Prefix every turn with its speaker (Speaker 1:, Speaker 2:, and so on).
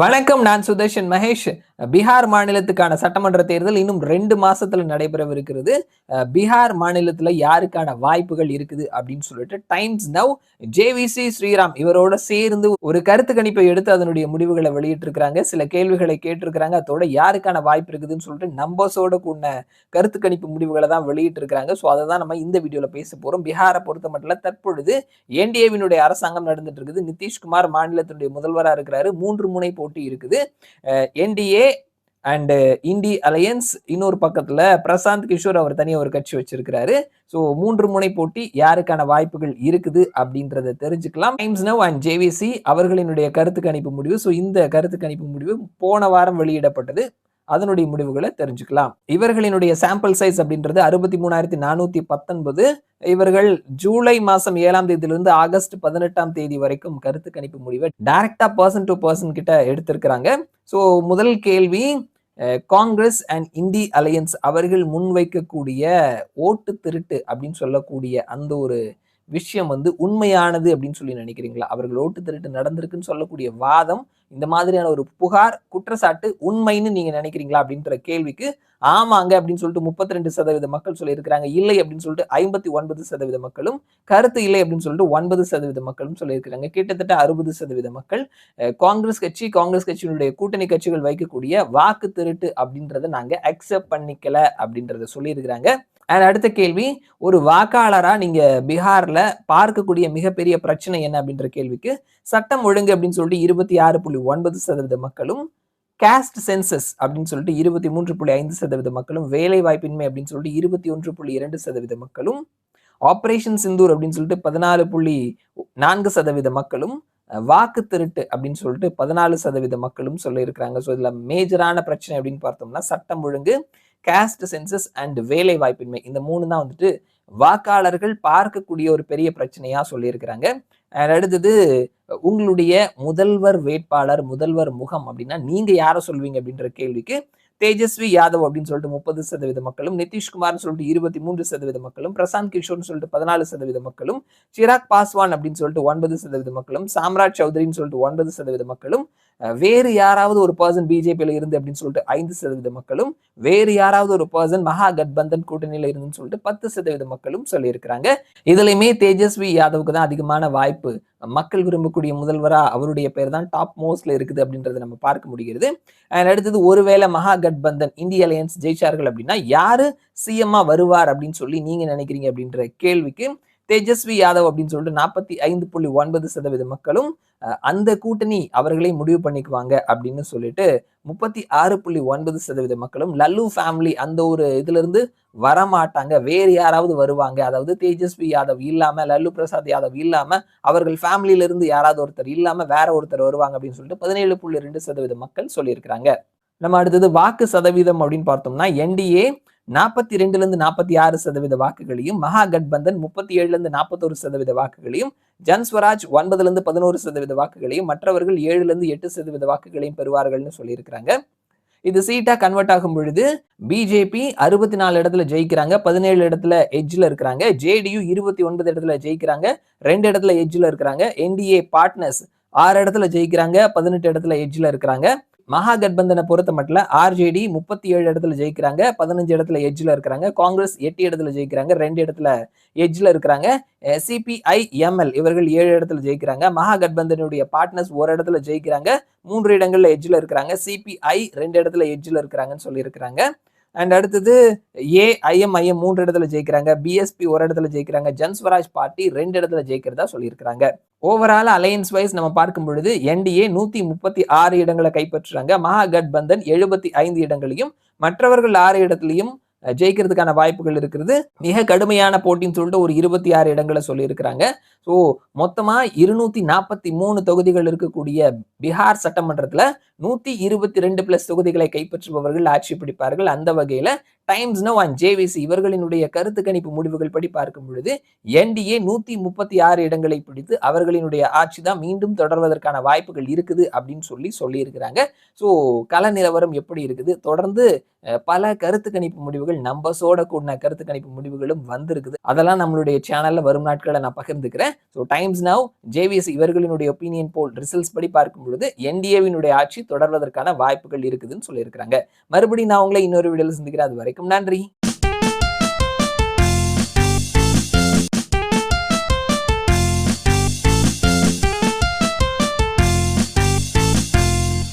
Speaker 1: வணக்கம் நான் சுதர்ஷன் மகேஷ். பீகார் மாநிலத்துக்கான சட்டமன்ற தேர்தல் இன்னும் ரெண்டு மாசத்துல நடைபெறவிருக்கிறது. பீகார் மாநிலத்துல யாருக்கான வாய்ப்புகள் இருக்குது அப்படின்னு சொல்லிட்டு டைம்ஸ் நவ் ஜேவிசி ஸ்ரீராம் இவரோட சேர்ந்து ஒரு கருத்து கணிப்பை எடுத்து அதனுடைய முடிவுகளை வெளியிட்டிருக்கிறாங்க. சில கேள்விகளை கேட்டிருக்கிறாங்க. அதோட யாருக்கான வாய்ப்பு இருக்குதுன்னு சொல்லிட்டு நம்பர்ஸோட கூடின கருத்து கணிப்பு முடிவுகளை தான் வெளியிட்டிருக்கிறாங்க. ஸோ அதை தான் நம்ம இந்த வீடியோல பேச போறோம். பீகாரை பொறுத்த மட்டும் தற்பொழுது என்டிஏவினுடைய அரசாங்கம் நடந்துட்டு இருக்குது. நிதிஷ்குமார் மாநிலத்தினுடைய முதல்வராக இருக்கிறாரு. மூன்று முனை போட்டி இருக்குது. என்டிஏ அண்டு இண்டி அலையன்ஸ் இன்னொரு பக்கத்தில் பிரசாந்த் கிஷோர் அவர் தனியாக ஒரு கட்சி வச்சிருக்கிறாரு. ஸோ மூன்று முனை போட்டி யாருக்கான வாய்ப்புகள் இருக்குது அப்படின்றத தெரிஞ்சுக்கலாம். டைம்ஸ் நவ் அண்ட் ஜேவிசி அவர்களினுடைய கருத்து கணிப்பு முடிவு. ஸோ இந்த கருத்து கணிப்பு முடிவு போன வாரம் வெளியிடப்பட்டது. அதனுடைய முடிவுகளை தெரிஞ்சுக்கலாம். இவர்களினுடைய சாம்பிள் சைஸ் அப்படின்றது அறுபத்தி மூணாயிரத்தி நானூத்தி பத்தொன்பது. இவர்கள் ஜூலை மாசம் ஏழாம் தேதியிலிருந்து ஆகஸ்ட் பதினெட்டாம் தேதி வரைக்கும் கருத்து கணிப்பு முடிவை டைரக்டா பர்சன் டு பர்சன் கிட்ட எடுத்திருக்கிறாங்க. ஸோ முதல் கேள்வி காங்கிரஸ் அண்ட் இந்தி அலையன்ஸ் அவர்கள் முன்வைக்கக்கூடிய ஓட்டு திருட்டு அப்படின்னு சொல்லக்கூடிய அந்த ஒரு விஷயம் வந்து உண்மையானது அப்படின்னு சொல்லி நினைக்கிறீங்களா? அவர்கள் ஓட்டு திருட்டு நடந்திருக்குன்னு சொல்லக்கூடிய வாதம் இந்த மாதிரியான ஒரு புகார் குற்றச்சாட்டு உண்மைன்னு நீங்க நினைக்கிறீங்களா அப்படின்ற கேள்விக்கு ஆமாங்க அப்படின்னு சொல்லிட்டு முப்பத்தி ரெண்டு சதவீத மக்கள் சொல்லியிருக்கிறாங்க. இல்லை அப்படின்னு சொல்லிட்டு ஐம்பத்தி ஒன்பது சதவீத மக்களும் கருத்து இல்லை அப்படின்னு சொல்லிட்டு ஒன்பது சதவீத மக்களும் சொல்லியிருக்கிறாங்க. கிட்டத்தட்ட அறுபது சதவீத மக்கள் காங்கிரஸ் கட்சி காங்கிரஸ் கட்சியினுடைய கூட்டணி கட்சிகள் வைக்கக்கூடிய வாக்கு திருட்டு அப்படின்றத நாங்க அக்செப்ட் பண்ணிக்கல அப்படின்றத சொல்லியிருக்கிறாங்க. அண்ட் அடுத்த கேள்வி ஒரு வாக்காளராக நீங்கள் பீகாரில் பார்க்கக்கூடிய மிகப்பெரிய பிரச்சனை என்ன அப்படின்ற கேள்விக்கு சட்டம் ஒழுங்கு அப்படின்னு சொல்லிட்டு இருபத்தி ஆறு புள்ளி ஒன்பது சதவீத மக்களும் கேஸ்ட் சென்சஸ் அப்படின்னு சொல்லிட்டு இருபத்தி மூன்று புள்ளி ஐந்து சதவீத மக்களும் வேலை வாய்ப்பின்மை அப்படின்னு சொல்லிட்டு இருபத்தி ஒன்று புள்ளி இரண்டு சதவீத மக்களும் ஆப்ரேஷன் சிந்தூர் அப்படின்னு சொல்லிட்டு பதினாலு புள்ளி நான்கு சதவீத மக்களும் வாக்கு திருட்டு அப்படின்னு சொல்லிட்டு பதினாலு சதவீத மக்களும் சொல்லியிருக்கிறாங்க. ஸோ இதில் மேஜரான பிரச்சனை அப்படின்னு பார்த்தோம்னா சட்டம் ஒழுங்கு காஸ்ட் சென்சஸ் அண்ட் வேலை வாய்ப்பின்மை இந்த மூணு தான் வந்துட்டு வாக்காளர்கள் பார்க்கக்கூடிய ஒரு பெரிய பிரச்சனையா சொல்லியிருக்கிறாங்க. அடுத்தது உங்களுடைய முதல்வர் வேட்பாளர் முதல்வர் முகம் அப்படின்னா நீங்க யாரை சொல்வீங்க அப்படின்ற கேள்விக்கு தேஜஸ்வி யாதவ் அப்படின்னு சொல்லிட்டு முப்பது சதவீத மக்களும் நிதிஷ்குமார்னு சொல்லிட்டு இருபத்தி மூன்று சதவீத மக்களும் பிரசாந்த் கிஷோர்னு சொல்லிட்டு பதினாலு சதவீத மக்களும் சிராக் பாஸ்வான் அப்படின்னு சொல்லிட்டு ஒன்பது சதவீத மக்களும் சாம்ராஜ் சௌத்ரின்னு சொல்லிட்டு ஒன்பது சதவீத மக்களும் வேறு யாராவது ஒரு பர்சன் பிஜேபியில் இருந்து அப்படின்னு சொல்லிட்டு ஐந்து சதவீத மக்களும் வேறு யாராவது ஒரு பர்சன் மகா கட்பந்தன் கூட்டணியில் இருந்துன்னு சொல்லிட்டு பத்து சதவீத மக்களும் சொல்லியிருக்கிறாங்க. இதுலையுமே தேஜஸ்வி யாதவுக்கு தான் அதிகமான வாய்ப்பு. மக்கள் விரும்பக்கூடிய முதல்வரா அவருடைய பேர் தான் டாப் மோஸ்ட்ல இருக்குது அப்படின்றத நம்ம பார்க்க முடிகிறது. அடுத்தது ஒருவேளை மகா கட்பந்தன் இந்திய அலையன்ஸ் ஜெயிச்சார்கள் அப்படின்னா யாரு சிஎம்மா வருவார் அப்படின்னு சொல்லி நீங்க நினைக்கிறீங்க அப்படின்ற கேள்விக்கு தேஜஸ்வி யாதவ் அப்படின்னு சொல்லிட்டு நாற்பத்தி ஐந்து புள்ளி ஒன்பது சதவீத மக்களும் அந்த கூட்டணி அவர்களை முடிவு பண்ணிக்குவாங்க அப்படின்னு சொல்லிட்டு முப்பத்தி ஆறு புள்ளி ஒன்பது சதவீத மக்களும் லல்லு ஃபேமிலி அந்த ஒரு இதுல இருந்து வரமாட்டாங்க. வேறு யாராவது வருவாங்க. அதாவது தேஜஸ்வி யாதவ் இல்லாம லல்லு பிரசாத் யாதவ் இல்லாம அவர்கள் ஃபேமிலியில இருந்து யாராவது ஒருத்தர் இல்லாம வேற ஒருத்தர் வருவாங்க அப்படின்னு சொல்லிட்டு பதினேழு புள்ளி ரெண்டு சதவீத மக்கள் சொல்லியிருக்கிறாங்க. நம்ம அடுத்தது வாக்கு சதவீதம் அப்படின்னு பார்த்தோம்னா என்டிஏ நாற்பத்தி ரெண்டுலேருந்து நாற்பத்தி ஆறு சதவீத வாக்குகளையும் மகா கட்பந்தன் முப்பத்தி ஏழுலேருந்து நாற்பத்தொரு நாற்பத்தோரு சதவீத வாக்குகளையும் ஜன்ஸ்வராஜ் ஒன்பதுலேருந்து பதினோரு சதவீத வாக்குகளையும் மற்றவர்கள் ஏழுலேருந்து எட்டு சதவீத வாக்குகளையும் பெறுவார்கள்னு சொல்லியிருக்கிறாங்க. இது சீட்டா கன்வெர்ட் ஆகும் பொழுது பிஜேபி அறுபத்தி நாலு இடத்துல ஜெயிக்கிறாங்க பதினேழு இடத்துல எஜ்ஜில் இருக்கிறாங்க ஜேடியு இருபத்தி ஒன்பது இடத்துல ஜெயிக்கிறாங்க ரெண்டு இடத்துல எஜ்ஜில் இருக்கிறாங்க என்டிஏ பார்ட்னர்ஸ் ஆறு இடத்துல ஜெயிக்கிறாங்க பதினெட்டு இடத்துல எஜ்ஜில் இருக்கிறாங்க. மகா கட்பந்தனை பொறுத்த மட்டும் ஆர்ஜேடி முப்பத்தி ஏழு இடத்துல ஜெயிக்கிறாங்க பதினஞ்சு இடத்துல எஜ்ஜில் இருக்கிறாங்க காங்கிரஸ் எட்டு இடத்துல ஜெயிக்கிறாங்க ரெண்டு இடத்துல எஜ்ஜில் இருக்கிறாங்க சிபிஐ எம்எல் இவர்கள் ஏழு இடத்துல ஜெயிக்கிறாங்க மகா கட்பந்தனுடைய பார்ட்னர்ஸ் ஒரு இடத்துல ஜெயிக்கிறாங்க மூன்று இடங்கள்ல எஜ்ஜில் இருக்கிறாங்க சிபிஐ ரெண்டு இடத்துல எஜ்ஜில் இருக்கிறாங்கன்னு சொல்லியிருக்கிறாங்க. அண்ட் அடுத்தது ஏ மூன்று இடத்துல ஜெயிக்கிறாங்க. பிஎஸ்பி ஒரு இடத்துல ஜெயிக்கிறாங்க. ஜன்ஸ்வராஜ் பார்ட்டி ரெண்டு இடத்துல ஜெயிக்கிறதா சொல்லியிருக்கிறாங்க. ஓவரால் அலையன்ஸ் வைஸ் நம்ம பார்க்கும் பொழுது என்டிஏ நூத்தி முப்பத்தி ஆறு இடங்களை கைப்பற்றுறாங்க. மகா கட்பந்தன் எழுபத்தி ஐந்து இடங்களையும் மற்றவர்கள் ஆறு இடத்துலையும் ஜெயிக்கிறதுக்கான வாய்ப்புகள் இருக்கிறது மிக கடுமையான போட்டின்னு சொல்லிட்டு ஒரு இருபத்தி ஆறு இடங்களை சொல்லியிருக்கிறாங்க. ஸோ மொத்தமாக இருநூத்தி நாற்பத்தி மூணு தொகுதிகள் இருக்கக்கூடிய பீகார் சட்டமன்றத்தில் நூற்றி இருபத்தி ரெண்டு பிளஸ் தொகுதிகளை கைப்பற்றுபவர்கள் ஆட்சி பிடிப்பார்கள். அந்த வகையில் டைம்ஸ் நோ அண்ட் ஜேவிசி இவர்களினுடைய கருத்து கணிப்பு முடிவுகள் படி பார்க்கும் பொழுது என்டிஏ நூத்தி முப்பத்தி ஆறு இடங்களை பிடித்து அவர்களினுடைய ஆட்சி தான் மீண்டும் தொடர்வதற்கான வாய்ப்புகள் இருக்குது அப்படின்னு சொல்லி சொல்லியிருக்கிறாங்க. ஸோ கள நிலவரம் எப்படி இருக்குது? தொடர்ந்து பல கருத்து கணிப்பு முடிவுகள் நம்ம கூடின கருத்து கணிப்பு முடிவுகளும் வந்திருக்குது. அதெல்லாம் நம்மளுடைய சேனல்ல வரும் நாட்களை நான் பகிர்ந்துக்கிறேன். ஸோ டைம்ஸ் நவ் ஜேவிஎஸ் இவர்களினுடைய ஒப்பீனியன் போல் ரிசல்ட்ஸ் படி பார்க்கும் பொழுது என்டிஏவினுடைய ஆட்சி தொடர்வதற்கான வாய்ப்புகள் இருக்குதுன்னு சொல்லியிருக்கிறாங்க. மறுபடியும் நான் உங்களை இன்னொரு வீடியோவில் சந்திக்கிறேன். அது வரைக்கும் வரைக்கும் நன்றி.